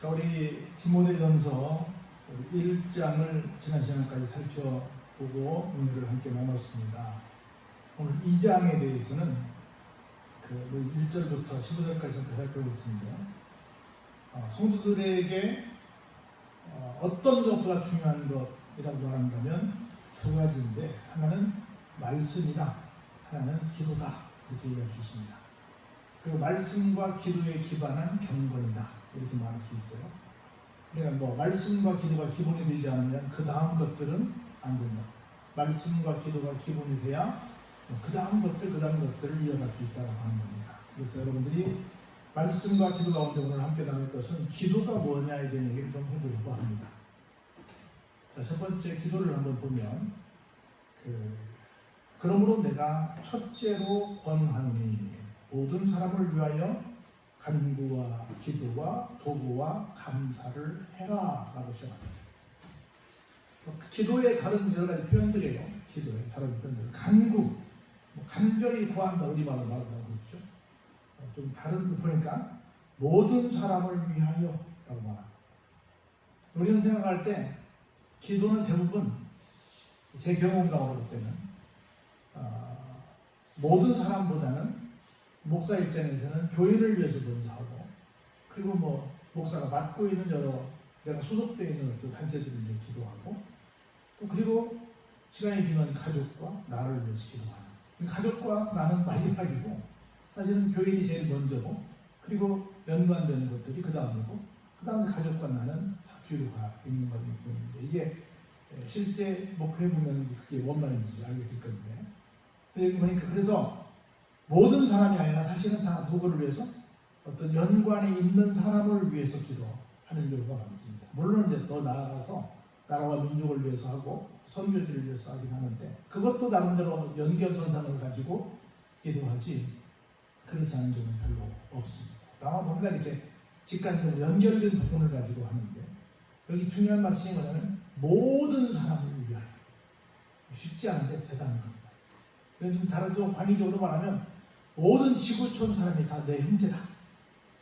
자, 우리 디모데전서 1장을 지난 시간까지 살펴보고 문제를 함께 나눴습니다. 오늘 2장에 대해서는 그 1절부터 15절까지 함께 살펴볼 텐데 어, 성도들에게 어, 어떤 것보다 중요한 것이라고 말한다면 두 가지인데 하나는 말씀이다 하나는 기도다 이렇게 얘기할 수 있습니다. 그리고 말씀과 기도에 기반한 경건이다 이렇게 말할 수 있어요. 그러니까 뭐 말씀과 기도가 기본이 되지 않으면 그 다음 것들은 안 된다. 말씀과 기도가 기본이 돼야 그 다음 것들 그 다음 것들을 이어갈 수 있다고 하는 겁니다. 그래서 여러분들이 말씀과 기도 가운데 오늘 함께 나눌 것은 기도가 뭐냐에 대한 얘기를 좀 해보려고 합니다. 자, 첫 번째 기도를 한번 보면 그 그러므로 내가 첫째로 권하노니 모든 사람을 위하여 간구와 기도와 도구와 감사를 해라 라고 시작합니다. 그 기도의 다른 여러 가지 표현들이에요. 기도의 다른 표현들. 간구, 뭐 간절히 구한다 우리말로 말한다고 그랬죠. 어, 좀 다른 거 보니까 모든 사람을 위하여 라고 말합니다. 우리는 생각할 때 기도는 대부분 제 경험 가운데 볼 때는 어, 모든 사람보다는 목사 입장에서는 교회를 위해서 먼저 하고 그리고 뭐 목사가 맡고 있는 여러 내가 소속되어 있는 어떤 단체들을 위해 기도하고 또 그리고 시간이 되면 가족과 나를 위해서 기도하는. 가족과 나는 마지막이고 사실은 교인이 제일 먼저고 그리고 연관되는 것들이 그 다음이고 그 다음에 가족과 나는 뒤로 가 있는 것이 있는데 이게 실제 목회해 보면 그게 뭔 말인지 알게 될 건데. 여기 보니까 그래서 모든 사람이 아니라 사실은 다 누구를 위해서 어떤 연관이 있는 사람을 위해서 기도하는 경우가 많습니다. 물론 이제 더 나아가서 나라와 민족을 위해서 하고 선교지를 위해서 하긴 하는데 그것도 나름대로 연결선상을 가지고 기도하지 그렇지 않은 경우는 별로 없습니다. 나와 뭔가 이렇게 직관적으로 연결된 부분을 가지고 하는데 여기 중요한 말씀이 뭐냐면 모든 사람을 위하여 쉽지 않은데 대단한 겁니다. 그래서 좀 다른 좀 광의적으로 말하면 모든 지구촌 사람이 다 내 형제다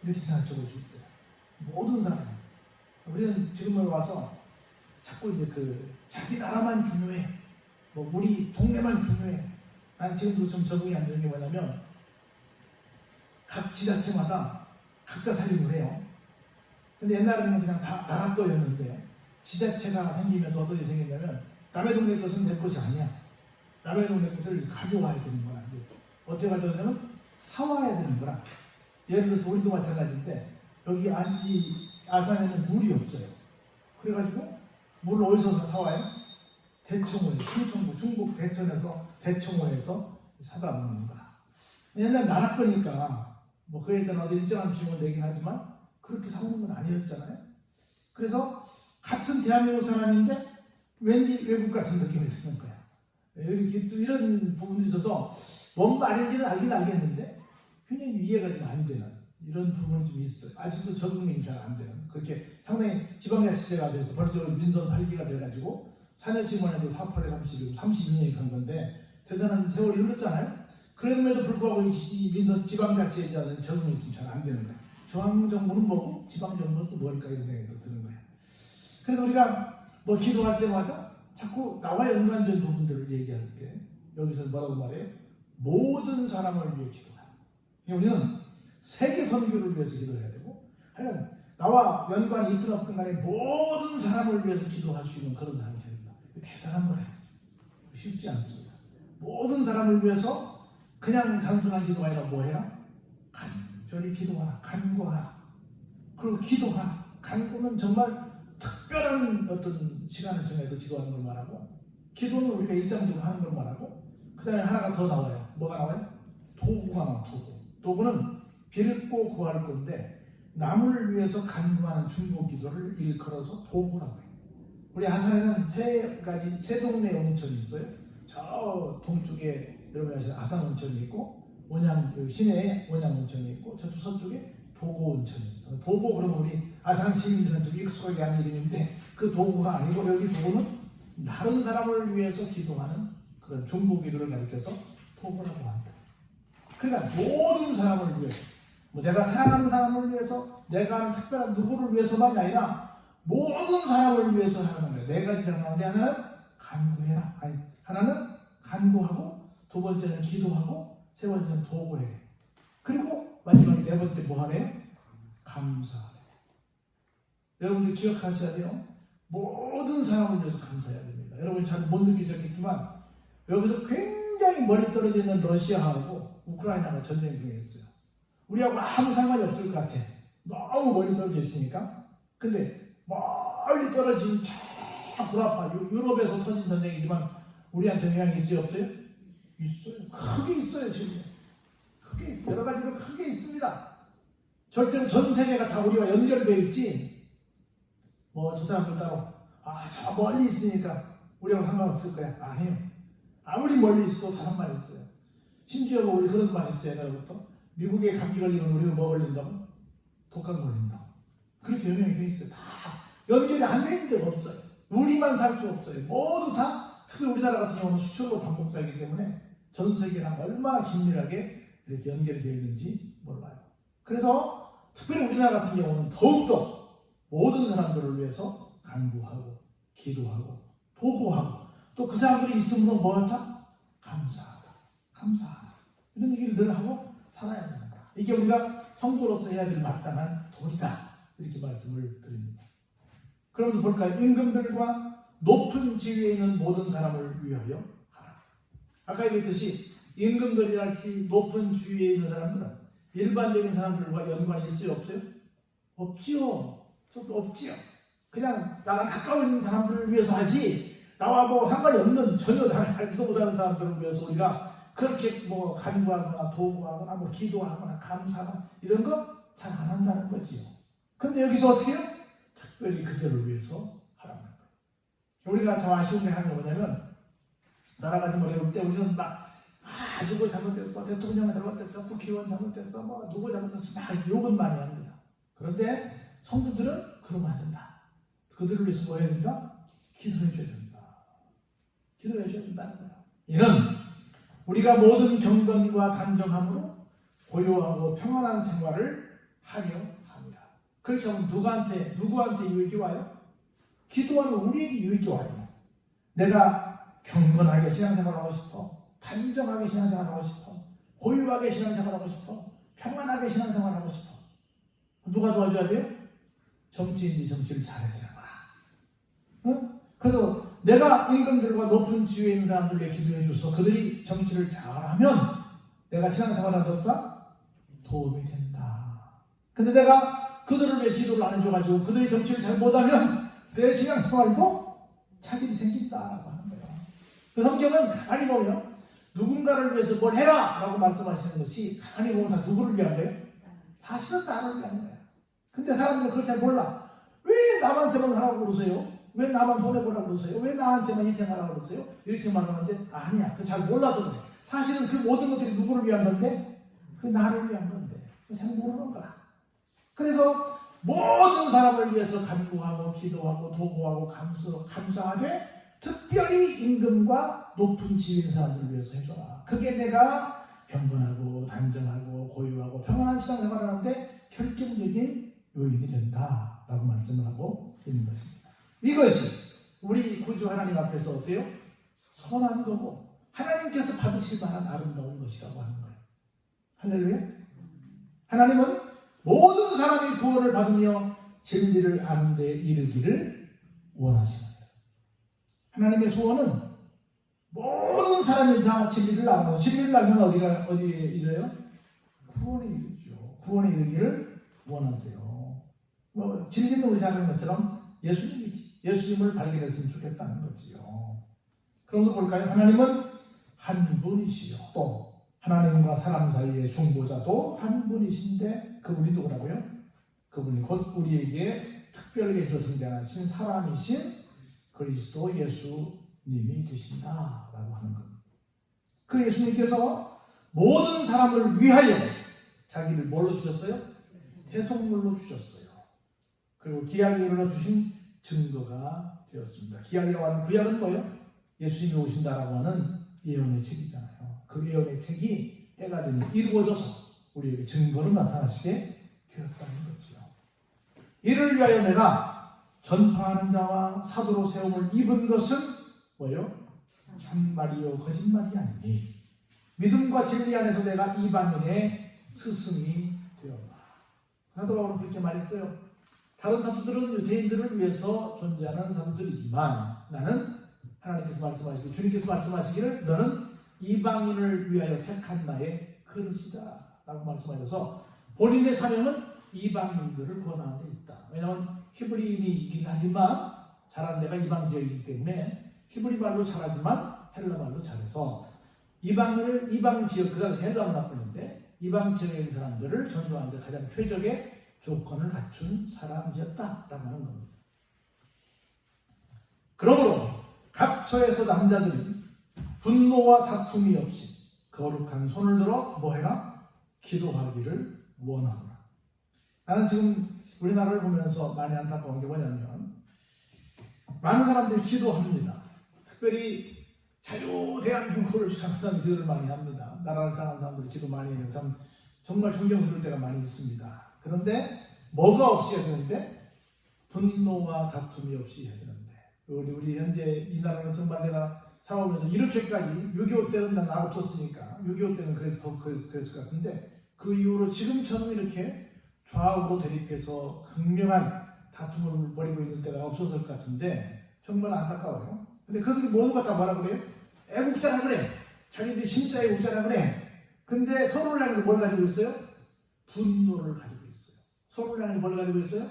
이렇게 수 있어요. 모든 사람. 우리는 지금 와서 자꾸 이제 그 자기 나라만 중요해. 뭐 우리 동네만 중요해. 난 지금도 좀 적응이 안 되는 게 뭐냐면 각 지자체마다 각자 살림을 해요. 근데 옛날에는 그냥 다 나라 거였는데 지자체가 생기면서 어떻게 생겼냐면 남의 동네 것은 내 것이 아니야. 남의 동네 것을 가져와야 되는 거야. 어떻게 가져오냐면 사와야 되는 거야. 예를 들어서 우리도 마찬가지인데 여기 안, 이 아산에는 물이 없어요. 그래가지고 물 어디서 사와요? 대청호에, 충청도, 충북 대천에서 대청호에서 사다 놓는 거야. 옛날 나라 거니까 뭐 그에 대한 일정한 비용을 내긴 하지만 그렇게 사오는 건 아니었잖아요. 그래서 같은 대한민국 사람인데 왠지 외국 같은 느낌이 드는 거야. 이렇게 또 이런 부분이 있어서 뭔 말인지는 알긴 알겠는데 그냥 이해가 좀 안 되는 이런 부분이 좀 있어요. 아직도 적응이 잘 안 되는 그렇게 상당히 지방자치제가 돼서 벌써 민선 8기가 돼가지고 4년씩만 해도 4, 8에 30, 32년이 간 건데 대단한 세월이 흘렀잖아요. 그럼에도 불구하고 이 민선 지방자치에 대한 적응이 좀 잘 안 되는 거예요. 중앙정부는 뭐고 지방정부는 또 뭘까 이런 생각이 또 드는 거예요. 그래서 우리가 뭐 기도할 때마다 자꾸 나와 연관된 부분들을 얘기할 때 여기서 뭐라고 말해요? 모든 사람을 위해 기도하라. 우리는 세계 선교를 위해서 기도해야 되고 하여간 나와 연관이 있든 없든 간에 모든 사람을 위해서 기도할 수 있는 그런 사람이 된다. 대단한 거예요. 쉽지 않습니다. 모든 사람을 위해서 그냥 단순한 기도가 아니라 뭐 해라? 간절히 기도하라. 간구하라. 그리고 기도하라. 간구는 정말 특별한 어떤 시간을 정해서 기도하는 걸 말하고 기도는 우리가 일상적으로 하는 걸 말하고 그 다음에 하나가 더 나와요. 뭐가 나와요? 도구가 나와 도구. 도구는 빌고 구할 건데 남을 위해서 간구하는 중보 기도를 일컬어서 도구라고 해요. 우리 아산에는 세 가지 세 동네 온천이 있어요. 저 동쪽에 여러분이 아시는 아산 온천이 있고 원양 그 시내에 원양 온천이 있고 저쪽 서쪽에 도고 온천이 있어요. 도고 그러면 우리 아산 시민들은 좀 익숙하게 하는 이름인데 그 도구가 아니고 여기 도구는 다른 사람을 위해서 기도하는 그런 중보 기도를 가리켜서 도구라고 합니다. 그러니까 모든 사람을 위해서 뭐 내가 사랑하는 사람을 위해서 내가 하는 특별한 누구를 위해서만이 아니라 모든 사람을 위해서 하는 거예요. 네 가지가 나오는데 하나는 간구해라. 아니 하나는 간구하고 두 번째는 기도하고 세 번째는 도구해. 그리고 마지막에 네 번째 뭐 하래요? 감사하래. 여러분들 기억하셔야 돼요. 모든 사람을 위해서 감사해야 됩니다. 여러분 잘못 느끼셨겠지만 여기서 굉장히 멀리 떨어져 있는 러시아하고 우크라이나가 전쟁 중에 있어요. 우리하고 아무 상관이 없을 것 같아. 너무 멀리 떨어져 있으니까. 근데 멀리 떨어진 저 불아파 유- 유럽에서 터진 전쟁이지만 우리한테 영향이 있어요 없어요? 있어요. 크게 있어요 지금. 크게. 여러 가지로 크게 있습니다. 절대로 전 세계가 다 우리와 연결되어 있지. 뭐 저 사람들 따로 아저 멀리 있으니까 우리하고 상관없을 거야. 아니에요. 아무리 멀리 있어도 사람만 있어요. 심지어 뭐 우리 그런 말 있어요. 옛날부터 미국에 감기 걸리면 우리는 뭐 걸린다고? 독감 걸린다고. 그렇게 영향이 돼 있어요. 다 연결이 안 되는 데가 없어요. 우리만 살 수 없어요. 모두 다 특히 우리나라 같은 경우는 수출로 방송사이기 때문에 전 세계랑 얼마나 긴밀하게 이렇게 연결이 되어 있는지 몰라요. 그래서 특별히 우리나라 같은 경우는 더욱더 모든 사람들을 위해서 간구하고 기도하고 보고하고 또 그 사람들이 있음으로 뭐한다? 감사하다. 감사하다. 이런 얘기를 늘 하고 살아야 거야. 이게 우리가 성도로서 해야 될 마땅한 도리다. 이렇게 말씀을 드립니다. 그러면서 볼까요? 임금들과 높은 지위에 있는 모든 사람을 위하여 하라. 아까 얘기했듯이 임금들이랄지 높은 지위에 있는 사람들은 일반적인 사람들과 연관이 있어요? 없어요? 없지요. 없지요. 그냥 나랑 가까운 사람들을 위해서 하지 나와 뭐 상관이 없는 전혀 다 알지도 못하는 사람들을 위해서 우리가 그렇게 뭐 간구하거나 도구하거나 뭐 기도하거나 감사하거나 이런 거 잘 안 한다는 거지요. 근데 여기서 어떻게 해요? 특별히 그들을 위해서 하라는 거예요. 우리가 참 아쉬운 게 하나 뭐냐면 나라가 좀 어려울 때 우리는 막 아, 누구 잘못됐어, 대통령 잘못됐어, 국회의원 잘못됐어, 뭐 누구 잘못됐어, 막 욕은 많이 합니다. 그런데 성도들은 그러면 안 된다. 그들을 위해서 뭐 해야 된다? 기도해 줘야 된다. 기도해 된다는 거예요. 이는 우리가 모든 경건과 단정함으로 고요하고 평안한 생활을 하려 합니다. 그렇게 누구한테 누구한테 유익이 와요? 기도하면 우리에게 유익이 와요. 내가 경건하게 신앙생활 하고 싶어, 단정하게 신앙생활 하고 싶어, 고요하게 신앙생활 하고 싶어, 평안하게 신앙생활 하고 싶어. 누가 도와줘야 돼요? 정치인이 정치를 잘해야 되는 거라. 응? 그래서 내가 임금들과 높은 지위에 있는 사람들에게 기도해 줘서 그들이 정치를 잘하면 내가 신앙생활하는 데없어 도움이 된다. 근데 내가 그들을 위해서 기도를 안 해줘가지고 그들이 정치를 잘 못하면 내 신앙생활도 차질이 생긴다라고 하는 거예요. 그 성경은 가만히 보면 누군가를 위해서 뭘 해라! 라고 말씀하시는 것이 가만히 보면 다 누구를 위한 거예요? 사실은 나를 위한 거예요. 근데 사람들은 그걸 잘 몰라. 왜 남한테만 하라고 그러세요? 왜 나만 손해보라고 그러세요? 왜 나한테만 희생하라고 그러세요? 이렇게 말하는데 아니야. 그 잘 몰라서 그래. 사실은 그 모든 것들이 누구를 위한 건데? 그 나를 위한 건데. 잘 모르는 거야. 그래서 모든 사람을 위해서 간구하고 기도하고 도구하고 감수, 감사하되 특별히 임금과 높은 지위인 사람들을 위해서 해줘라. 그게 내가 경건하고 단정하고 고유하고 평안한 신앙생활을 하는데 결정적인 요인이 된다라고 말씀을 하고 있는 것입니다. 이것이 우리 구주 하나님 앞에서 어때요? 선한 거고 하나님께서 받으실 만한 아름다운 것이라고 하는 거예요. 할렐루야. 하나님은 모든 사람이 구원을 받으며 진리를 아는 데 이르기를 원하십니다. 하나님의 소원은 모든 사람이 다 진리를 알아서 진리를 알면 어디가 어디에 이르요? 구원에 이르죠. 구원에 이르기를 원하세요. 뭐 진리는 우리 잘 아는 것처럼 예수님이지. 예수님을 발견했으면 좋겠다는 거지요. 그러면서 볼까요? 하나님은 한 분이시요. 또 하나님과 사람 사이의 중보자도 한 분이신데 그분이 누구라고요? 그분이 곧 우리에게 특별하게 등장하신 사람이신 그리스도 예수님이 되신다라고 하는 겁니다. 그 예수님께서 모든 사람을 위하여 자기를 뭘로 주셨어요? 대속물로 주셨어요. 그리고 기약에 이르러 주신 증거가 되었습니다. 기약이라고 하는 구약은 뭐예요? 예수님이 오신다라고 하는 예언의 책이잖아요. 그 예언의 책이 때가 되면 이루어져서 우리에게 증거로 나타나시게 되었다는 거죠. 이를 위하여 내가 전파하는 자와 사도로 세움을 입은 것은 뭐요? 참말이요 거짓말이 아니니 믿음과 진리 안에서 내가 이방인의 스승이 되었다. 사도 바울은 그렇게 말했어요. 다른 사도들은 유대인들을 위해서 존재하는 사도들이지만 나는 하나님께서 말씀하시고 주님께서 말씀하시기를 너는 이방인을 위하여 택한 나의 그릇이다 라고 말씀하셔서 본인의 사명은 이방인들을 구원하는 데 있다. 왜냐하면 히브리인이긴 하지만 자란 데가 이방 지역이기 때문에 히브리 말로 잘하지만 헬라 말로 잘해서 이방을 이방 지역 그 당시 헬라 문화권인데 이방 지역에 있는 사람들을 전도하는 데 가장 최적의 조건을 갖춘 사람이었다라고 하는 겁니다. 그러므로 각처에서 남자들이 분노와 다툼이 없이 거룩한 손을 들어 뭐해라? 기도하기를 원하노라. 나는 지금 우리나라를 보면서 많이 안타까운 게 뭐냐면 많은 사람들이 기도합니다. 특별히 자유 대한 교구를 주장하는 기도를 많이 합니다. 나라를 사랑하는 사람들이 기도 많이 해요. 참 정말 존경스러울 때가 많이 있습니다. 그런데 뭐가 없이 해야 되는데 분노와 다툼이 없이 해야 되는데 우리, 우리 현재 이 나라는 정말 내가 살아오면서 이렇게까지 6.25 때는 난 없었으니까 6.25 때는 그래서 더 그랬, 그랬을 것 같은데 그 이후로 지금처럼 이렇게 좌우로 대립해서 극명한 다툼을 벌이고 있는 때가 없었을 것 같은데 정말 안타까워요. 근데 그들이 뭐는 갖다 뭐라 그래요? 애국자라 그래. 자기들이 진짜 애국자라 그래. 근데 서로를 향해서 뭘 가지고 있어요? 분노를 가지고 있어요. 향해서 뭘 가지고 있어요?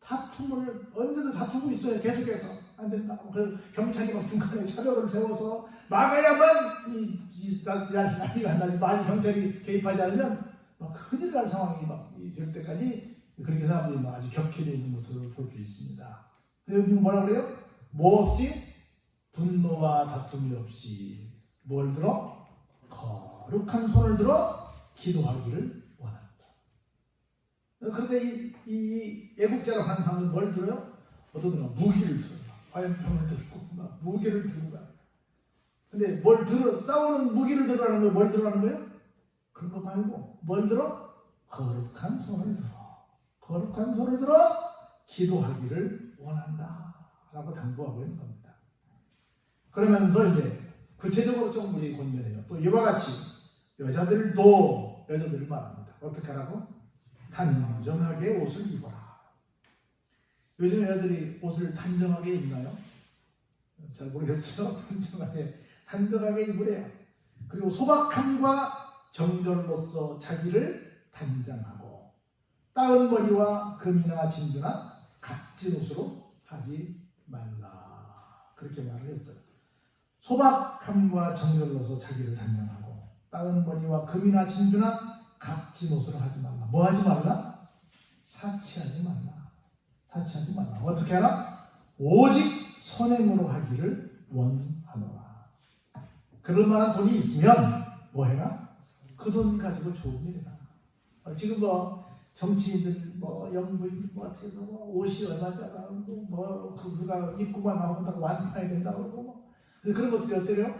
다툼을 언제든 다투고 있어요. 계속해서 안 된다. 그 경찰이 막 중간에 차벽을 세워서 막아야만 이, 이 나- 나- 난리가 안 나지. 경찰이 개입하지 않으면 막 큰일 날 상황이 막될 때까지 그렇게 사람들이 막 아주 격해져 있는 모습을 볼 수 있습니다. 여기 뭐라 그래요? 뭐 없이 분노와 다툼이 없이 뭘 들어 거룩한 손을 들어 기도하기를. 그런데 이, 이 애국자로 하는 사람은 뭘 들어요? 어떤 사람은 무기를 들어요. 화염병을 들고 막 무기를 들고 가요. 근데 뭘 들어 싸우는 무기를 들어라는 거예요? 뭘 들어라는 거예요? 그런 거 말고 뭘 들어? 거룩한 손을 들어. 거룩한 손을 들어 기도하기를 원한다. 라고 당부하고 있는 겁니다. 그러면서 이제 구체적으로 좀 우리 권면해요. 또 이와 같이 여자들도 여자들을 말합니다. 어떻게 하라고? 단정하게 옷을 입어라. 요즘 여자들이 옷을 단정하게 입나요? 잘 모르겠어요. 단정하게 단정하게 입으래요. 그리고 소박함과 정절로서 자기를 단장하고 따은 머리와 금이나 진주나 값진 옷으로 하지 말라. 그렇게 말을 했어요. 소박함과 정절로서 자기를 단장하고 따은 머리와 금이나 진주나 값진 옷으로 하지 말라. 뭐 하지 말라? 사치하지 말라. 사치하지 말라. 어떻게 하라? 오직 선행으로 하기를 원하노라. 그럴 만한 돈이 있으면 뭐 해라? 그 돈 가지고 좋은 일 해라. 어, 지금 뭐 정치인들 뭐 영부인 뭐 같아서 뭐 옷이 얼마짜리 뭐그 누가 입구만 나오면 완판이 된다고 그러고 뭐 그런 것들이 어때요?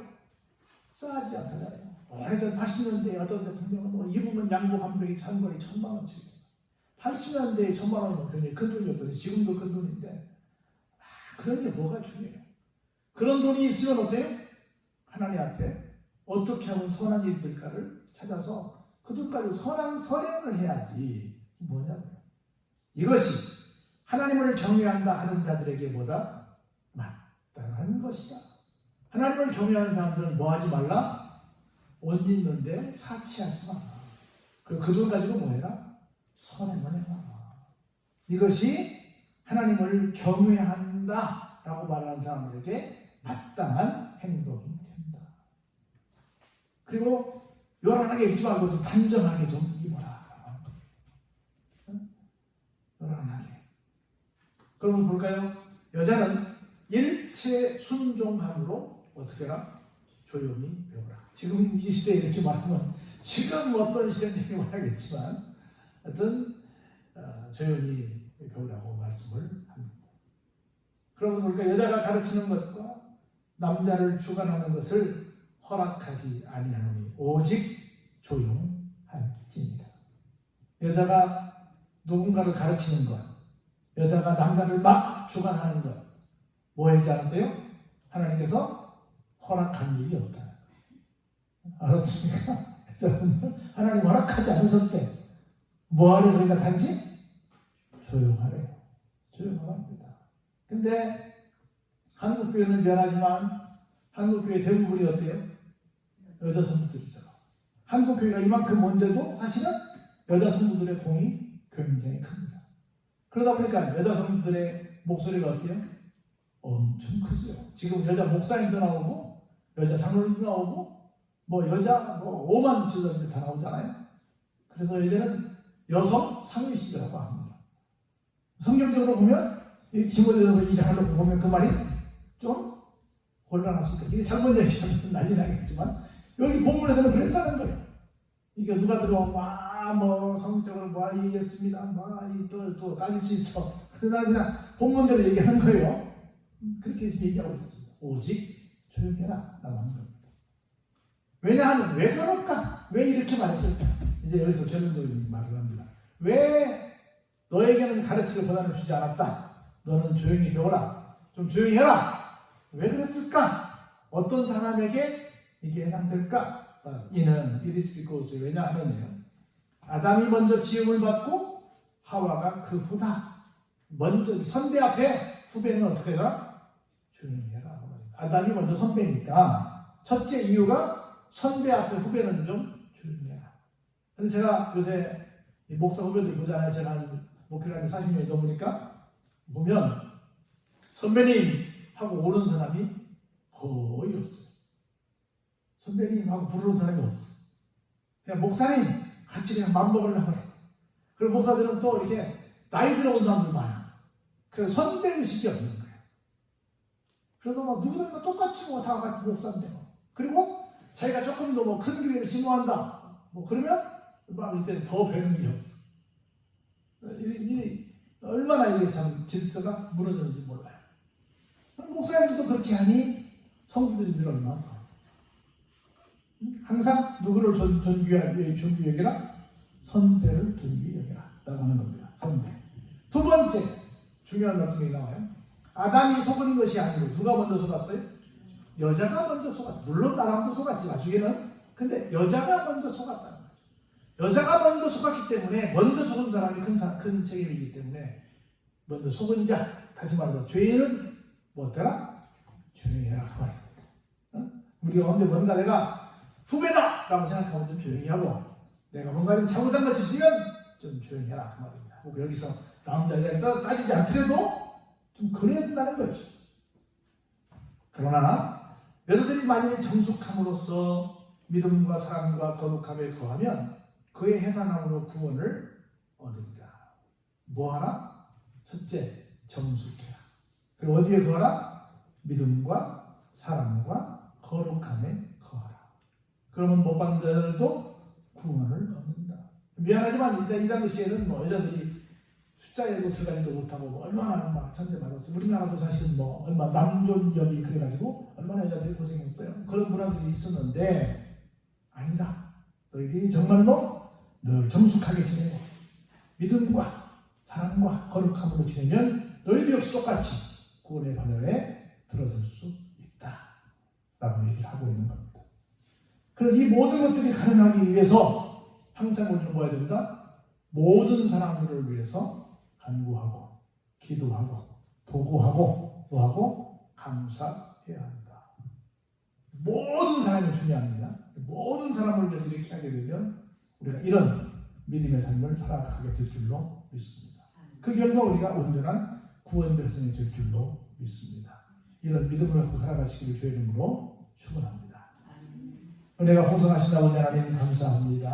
싸지 않다잖아요. 오래전 80년대에 어떤 대통령은 뭐 입으면 양복 한 벌이 장거리 천만 원치. 80년대에 천만 원이면 굉장히 큰 돈이었거든요. 지금도 큰 돈인데 아, 그런 게 뭐가 중요해요? 그런 돈이 있으면 어때요? 하나님 앞에 어떻게 하면 선한 일이 될까를 찾아서 그돈 가지고 선한 선행을 해야지 뭐냐고요. 이것이 하나님을 경외한다 하는 자들에게 보다 마땅한 것이다. 하나님을 경외하는 사람들은 뭐 하지 말라? 옷 입는데 사치하지 마라. 그리고 그 돈 가지고 뭐 해라? 선행을 해라. 이것이 하나님을 경외한다 라고 말하는 사람들에게 마땅한 행동이 된다. 그리고 요란하게 입지 말고 좀 단정하게 좀 입어라. 응? 요란하게. 그러면 볼까요? 여자는 일체 순종함으로 어떻게 해라? 조용히 배우라. 지금 이 시대에 이렇게 말하면 지금 어떤 시대인지 모르겠지만 하여튼 어, 조용히 배우라고 말씀을 합니다. 그러면서 보니까 여자가 가르치는 것과 남자를 주관하는 것을 허락하지 아니하노니 오직 조용할지니라. 여자가 누군가를 가르치는 것, 여자가 남자를 막 주관하는 것, 뭐 했지 않았대요? 하나님께서 허락한 일이 없다. 알았습니까? 하나님 허락하지 않으셨대. 뭐하래 그러니까 단지 조용하래요. 조용하랍니다. 근데 한국교회는 변하지만 한국교회 대부분이 어때요? 여자 성도들이잖아. 한국교회가 이만큼 먼데도 사실은 여자 성도들의 공이 굉장히 큽니다. 그러다 보니까 여자 성도들의 목소리가 어때요? 엄청 크죠. 지금 여자 목사님도 나오고 여자 장로님도 나오고 뭐 여자 뭐 5만 지도자들 다 나오잖아요. 그래서 이제는 여성 상위 시대라고 합니다. 성경적으로 보면 이 디모데전서 2장을 놓고 보면 그 말이 좀 곤란할 수 있다. 이게 잘못 얘기하면 난리 나겠지만 여기 본문에서는 그랬다는 거예요. 이게 누가 들어오면 와뭐 성적으로 뭐 얘기했습니다. 뭐또또 따질 수 있어. 그러나 그냥 본문대로 얘기하는 거예요. 그렇게 얘기하고 있습니다. 오직 조용해라 라고 하는 겁니다. 왜냐하면 왜 그럴까? 왜 이렇게 말했을까? 이제 여기서 결론적인 말을 합니다. 왜 너에게는 가르치를 권한을 주지 않았다? 너는 조용히 배워라. 좀 조용히 해라. 왜 그랬을까? 어떤 사람에게 이게 해당될까? 이는 이리스비코스 왜냐하면요. 아담이 먼저 지음을 받고 하와가 그 후다. 먼저 선배 앞에 후배는 어떻게 해라? 조용히 해라. 아담이 먼저 선배니까 첫째 이유가 선배 앞에 후배는 좀 해라. 근데 제가 요새 이 목사 후배들 보잖아요. 제가 한 목회를 한 40년이 넘으니까 보면 선배님 하고 오는 사람이 거의 없어요. 선배님 하고 부르는 사람이 없어. 그냥 목사님 같이 그냥 맘 먹으려고 그래. 그리고 목사들은 또 이렇게 나이 들어온 사람들 많아. 그래서 선배 의식이 없는 거예요. 그래서 막 누구든가 똑같이 뭐 다 같이 목사인데 뭐. 그리고 자기가 조금 더 뭐 큰 교회를 신고한다. 뭐 그러면 막 이때 더 배는 게 없어. 이, 이, 얼마나 이게 참 질서가 무너졌는지 몰라요. 목사님도 그렇게 하니 성도들이 얼마나 더. 항상 누구를 존, 존귀하게 존귀 여기라 선배를 존귀 여기라 라고 하는 겁니다. 선배. 두 번째 중요한 말씀이 나와요. 아담이 속은 것이 아니고 누가 먼저 속았어요? 여자가 먼저 속았어요. 물론 나랑도 속았지 나중에는. 근데 여자가 먼저 속았다는 거죠. 여자가 먼저 속았기 때문에 먼저 속은 사람이 큰, 사- 큰 책임이기 때문에 먼저 속은 자 다시 말해서 죄인은 뭐더라? 조용히 해라 그 말입니다. 어? 우리가 언제 뭔가 내가 후배다! 라고 생각하면 좀 조용히 하고 내가 뭔가 좀 잘못한 것이 있으면 좀 조용히 해라 그 말입니다. 뭐 여기서 남자 여자를 따- 따지지 않더라도 좀 그래야 된다는 거죠. 그러나 여자들이 만일 정숙함으로써 믿음과 사랑과 거룩함에 거하면 그의 해산함으로 구원을 얻으리라. 뭐하라? 첫째, 정숙해라. 그리고 어디에 거하라? 믿음과 사랑과 거룩함에 거하라. 그러면 못 받는 자들도 구원을 얻는다. 미안하지만 이, 이 당시에는 뭐 여자들이 숫자에도 들어가지도 못하고 뭐 얼마나 막 천대받았어. 우리나라도 사실은 뭐 얼마 남존여비 그래가지고 얼마나 여자들이 고생했어요. 그런 문화들이 있었는데 아니다. 너희들이 정말로 늘 정숙하게 지내고 믿음과 사랑과 거룩함으로 지내면 너희도 역시 똑같이 구원의 바늘에 들어설 수 있다. 라고 얘기를 하고 있는 겁니다. 그래서 이 모든 것들이 가능하기 위해서 항상 우리는 뭐 해야 됩니다? 모든 사람들을 위해서 간구하고 기도하고 도구하고 뭐하고 감사해야 한다. 모든 사람이 중요합니다. 모든 사람을 이렇게 하게 되면 우리가 이런 믿음의 삶을 살아가게 될 줄로 믿습니다. 그 결과 우리가 온전한 구원 백성이 될 줄로 믿습니다. 이런 믿음을 갖고 살아가시기를 주의 이름으로 축원합니다. 은혜가 풍성하신 아버지 하나님 감사합니다.